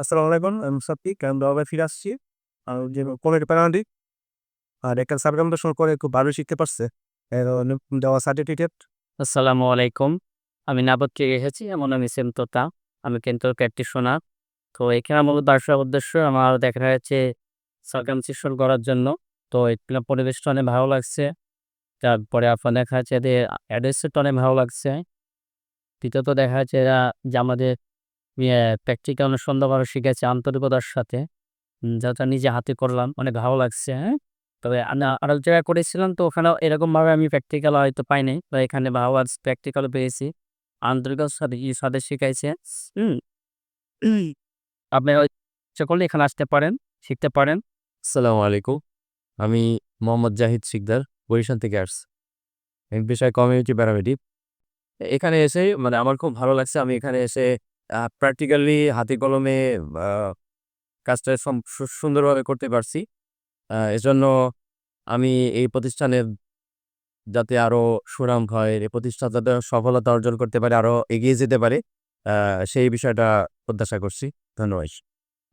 আসসালামু আলাইকুম, আমি মুসাফিক আমি বাবা ফিরে আসছি। আর যে কমেডি প্যারামেডিক আর একটা সাবকাম্পিটিশন করে খুব ভালো শিখতে পারছে। দেওয়া সার্টিফিকেট আসসালামু আলাইকুম, আমি নাবদ থেকে এসেছি এমন আমি সেমতোতা আমি কিন্তু প্র্যাকটিশনার তো এখানে আমার দর্শক উদ্দেশ্য, আমার দেখা যাচ্ছে সার্কামসিশন করার জন্য। তো এখানে পরিবেশটা অনেক ভালো লাগছে। তারপরে আপনার দেখা যাচ্ছে যে অ্যাড্রেসটা অনেক ভালো লাগছে। তৃতীয়ত দেখা যাচ্ছে যে আমাদের প্র্যাকটিক্যাল সুন্দরভাবে শিখেছে আন্তরিকতার সাথে। যেটা নিজে হাতে করলাম, অনেক ভালো লাগছে হ্যাঁ? তবে আমি আরও এক জায়গায় করেছিলাম তো ওখানে এরকম ভাবে আমি প্র্যাকটিক্যাল হয়তো পাইনি, বা এখানে ভালো প্র্যাকটিক্যাল পেয়েছি। আন্তরিকতার সাথে সাথে শিখাইছে আপনি ইচ্ছা করলে এখানে আসতে পারেন, শিখতে পারেন। আসসালামু আলাইকুম। আমি মোহাম্মদ জাহিদ শিকদার, বরিশাল থেকে আসছি। এই বিষয় কমিউনিটি প্যারামেডিক। এখানে এসে মানে আমার খুব ভালো লাগছে, আমি এখানে এসে প্র্যাকটিক্যালি হাতে কলমে কাজটা সুন্দরভাবে করতে পারছি। এজন্য আমি এই প্রতিষ্ঠানের যাতে আরও সুনাম হয়, এই প্রতিষ্ঠান যাতে সফলতা অর্জন করতে পারে আরও এগিয়ে যেতে পারে সেই বিষয়টা প্রত্যাশা করছি। ধন্যবাদ।